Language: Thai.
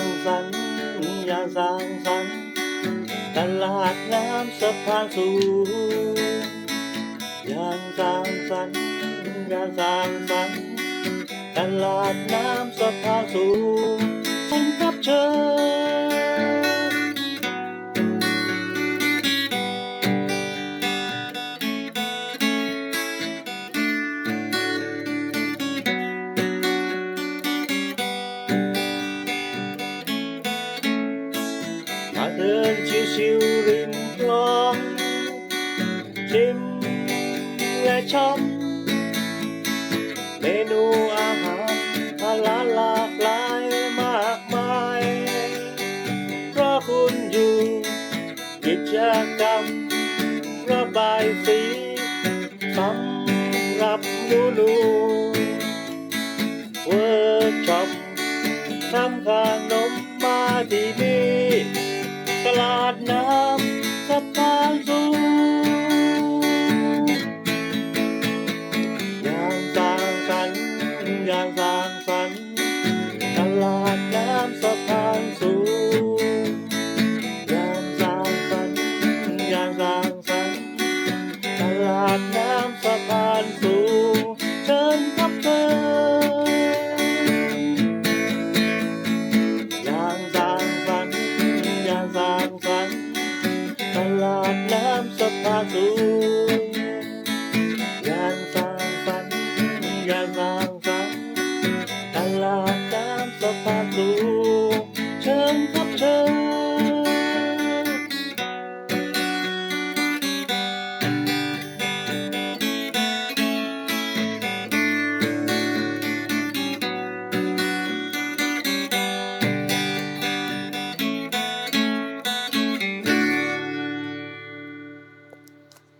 างสรรค์ยาสร้างสรรค์ตลาดน้ำสะพานสูงอย่าสร้างสรรค์ยาสร้างสรรค์ตลาดน้ำสะพานสูง มาเดินชิวๆริมคลองชิมและช็อปเมนูอาหารหลากหลากหลายมากมาย เพราะคุณอยู่กิจกรรมระบายสีสำหรับหนูหนูเวิร์กช็อปทำขนมมาที่นี่ maglaglag sa paldo Yang sang san, yang sang san Nalaglag sa paldo Yang sang san, yang sang san Nalaglag sa paldo aku Gampang pan, gampang pan Kalahkan sepatu.